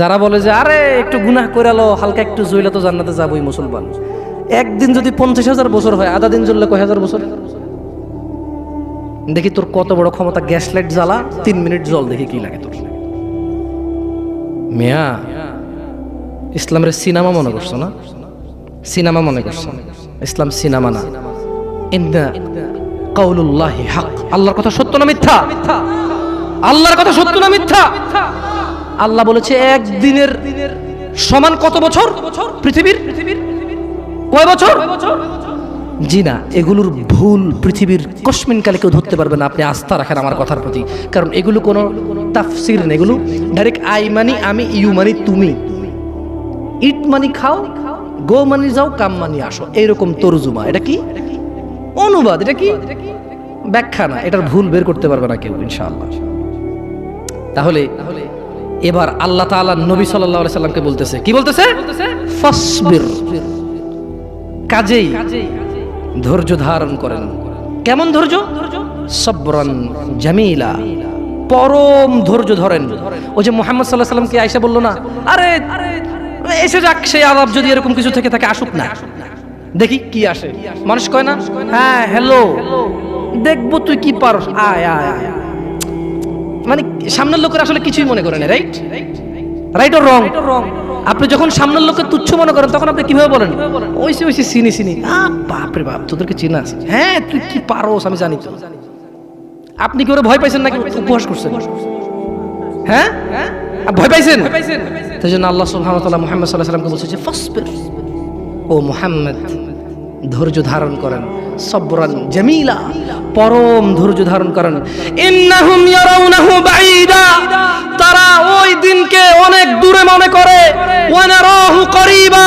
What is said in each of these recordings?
যারা বলে যে, আরে, একটু গুনাহ করে লো হালকা একটু জইলে তো জান্নাতে যাবই মুসলমান। একদিন যদি পঞ্চাশ হাজার বছর হয়, আধা দিন জ্বললে কয় হাজার বছর? দেখি তোর কত বড় ক্ষমতা, গ্যাস লাইট জ্বালা, তিন মিনিট জল, দেখি কি লাগে তোর। মিয়া, ইসলামের সিনেমা মনে করছ না? সিনেমা মনে করছ? ইসলাম সিনেমা না। কাউলুল্লাহি হক। আল্লাহর কথা সত্য না মিথ্যা? আল্লাহর কথা সত্য না মিথ্যা? আল্লাহ বলেছে একদিনের সমান কত বছর? পৃথিবীর? কয় বছর? জি না, এগুলোর ভুল পৃথিবীর কসমিন কালে কেউ ধরতে পারবে না, আপনি আস্থা রাখেন আমার কথার প্রতি। কারণ এগুলো কোনো তাফসির না এগুলো ডাইরেক্ট আই মানি আমি ইউ মানি তুমি। ইট মানি খাও গো মানি যাও কাম মানি আসো। এইরকম তরজুমা, এটা কি? অনুবাদ, এটা কি? ব্যাখ্যা না, এটার ভুল বের করতে পারবে না কেউ, ইনশাআল্লাহ। তাহলে এবার আল্লাহ তাআলা নবী সাল্লাল্লাহু আলাইহি সাল্লামকে বলতেছে। কি বলতেছে? ফাসবির। কাজেই ধৈর্য ধারণ করেন। কেমন ধৈর্য? সবরান জামিলা। পরম ধৈর্য ধরেন। ওই যে মোহাম্মদ সাল্লাহ সাল্লামকে আয়সা বলল না আরে এসে যাক সেই আলাপ যদি এরকম কিছু থেকে থাকে আসুক না। দেখি কি আসে। মানুষ কয় না হ্যাঁ হ্যালো দেখব তুই কি পারস। আয় আয় আয়। মানে সামনের লোকের আসলে কিছুই মনে করে না রাইট রাইট ও রং আপনি যখন সামনের লোককে তুচ্ছ মনে করেন, তখন আপনি কীভাবে বলেন? ওইসে ওইসে চিনি চিনি বাপরে বাপ, তোদেরকে চিনা আছে। হ্যাঁ তুই কি পারোস, আমি জানি তো। আপনি কি ওরা ভয় পাইছেন নাকি উপহাস করছেন? হ্যাঁ? ভয় পাইছেন? তাই জন্য আল্লাহ সুবহানাহু ওয়া তাআলা মুহাম্মদ সাল্লাল্লাহু আলাইহি বলছে যে, ফাসবির। ও মুহাম্মদ। ধৈর্য ধারণ করেন সবরান জামিলা, পরম ধৈর্য ধারণ করেন। ইন্নাহুম ইয়ারাউনাহু বাইদা তারা ওই দিনকে অনেক দূরে মনে করে। ওয়া নারাহু করিবা,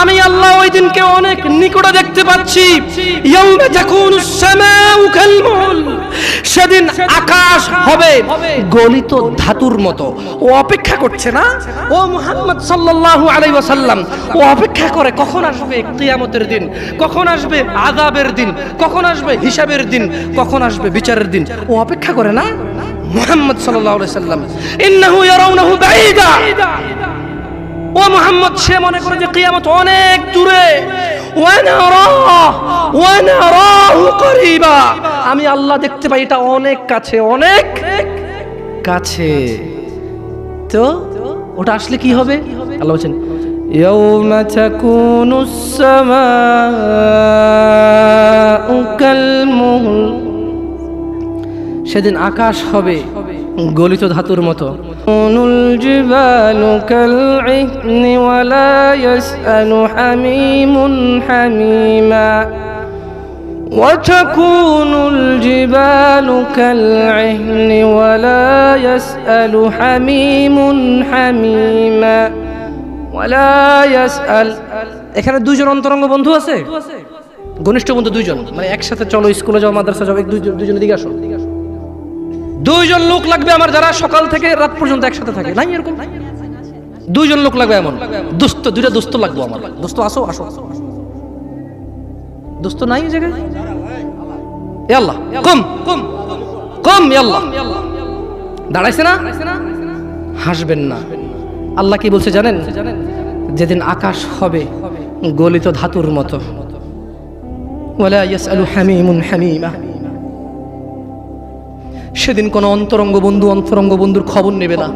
আমি আল্লাহ ওই দিনকে অনেক নিকটে দেখতে পাচ্ছি। ইয়াউমা তাকুনুস সামাউ কালমুল সেদিন আকাশ হবে, গলিত ধাতুর মতো। ও অপেক্ষা করছে না? ও মুহাম্মদ সাল্লাল্লাহু আলাইহি ওয়াসাল্লাম, ও অপেক্ষা করে কখন আসবে কিয়ামতের দিন, কখন আসবে আযাবের দিন, কখন আসবে হিসাবের দিন, কখন আসবে বিচারের দিন? ও অপেক্ষা করে না? মুহাম্মদ সাল্লাল্লাহু আলাইহি সাল্লাম ইন্নাহু ইয়ারাউনাহু বাঈদা। ও মোহাম্মদ, সে মনে করে যে কিয়ামত অনেক দূরে। আমি আল্লাহ দেখতে পাই এটা অনেক কাছে অনেক কাছে তো ওটা আসলে কি হবে আল্লাহ বলছেন يوم تكون السماء كالمهل সেদিন আকাশ হবে গলিত ধাতুর মতো নুল জিবালু কালইহন ওয়ালা ইয়াসআলু হামিমুন হামিমা وتكون الجبال كالعهن ولا يسأل حميم حميما ولا يسأل এখানে দুইজন অন্তরঙ্গ বন্ধু আছে ঘনিষ্ঠ বন্ধু দুইজন মানে একসাথে চলো স্কুলে যাও মাদ্রাসা যাও এক দুইজন দুইজন দিকে আসো দুইজন লোক লাগবে আমার যারা সকাল থেকে রাত পর্যন্ত একসাথে থাকে। নাই এরকম? দুইজন লোক লাগবে এমন? দোস্ত, দুইটা দোস্ত লাগবে আমার। দোস্ত আসো আসো। দোস্ত নাই জায়গায়? আল্লাহ, কম কম কম আল্লাহ। দাঁড়াইছে না? হাসবেন না। আল্লাহ কি বলছে জানেন? যেদিন আকাশ হবে, গলিত ধাতুর মতো। ওয়ালা ইয়াসআলু হামিমুন হামিমা। সেদিন কোনো অন্তরঙ্গ বন্ধু অন্তরঙ্গ বন্ধুর খবর নেবে না।